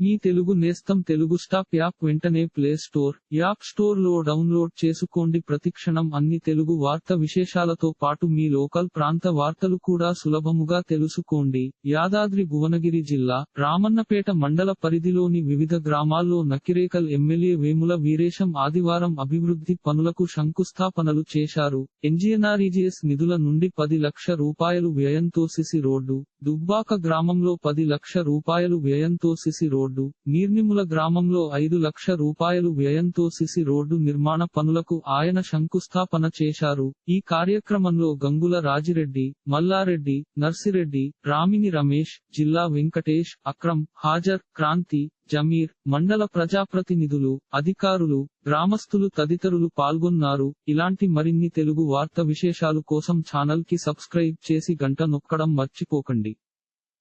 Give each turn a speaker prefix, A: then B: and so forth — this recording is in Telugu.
A: మీ తెలుగు నేస్తం తెలుగు స్టాప్ యాప్ వెంటనే ప్లే స్టోర్ యాప్ స్టోర్లో డౌన్లోడ్ చేసుకోండి. ప్రతిక్షణం అన్ని తెలుగు వార్త విశేషాలతో పాటు మీ లోకల్ ప్రాంత వార్తలు కూడా సులభముగా తెలుసుకోండి. యాదాద్రి భువనగిరి జిల్లా రామన్నపేట మండల పరిధిలోని వివిధ గ్రామాల్లో నకిరేకల్ ఎమ్మెల్యే వేముల వీరేశం ఆదివారం అభివృద్ధి పనులకు శంకుస్థాపనలు చేశారు. ఎన్జీఎన్ఆర్ఈజీఎస్ నిధుల నుండి పది లక్ష రూపాయలు వ్యయంతో సిసి రోడ్డు దుబ్బాక గ్రామంలో పది లక్ష రూపాయలు వ్యయంతో సిసి రోడ్డు నీర్నిముల గ్రామంలో ఐదు లక్ష రూపాయలు వ్యయంతో సిసి రోడ్డు నిర్మాణ పనులకు ఆయన శంకుస్థాపన చేశారు. ఈ కార్యక్రమంలో గంగుల రాజిరెడ్డి మల్లారెడ్డి నర్సిరెడ్డి రామిని రమేష్ జిల్లా వెంకటేష్ అక్రమ్ హాజర్ క్రాంతి జమీర్ మండల ప్రజాప్రతినిధులు అధికారులు గ్రామస్తులు తదితరులు పాల్గొన్నారు. ఇలాంటి మరిన్ని తెలుగు వార్త విశేషాలు కోసం ఛానల్కి సబ్స్క్రైబ్ చేసి గంట నొక్కడం మర్చిపోకండి.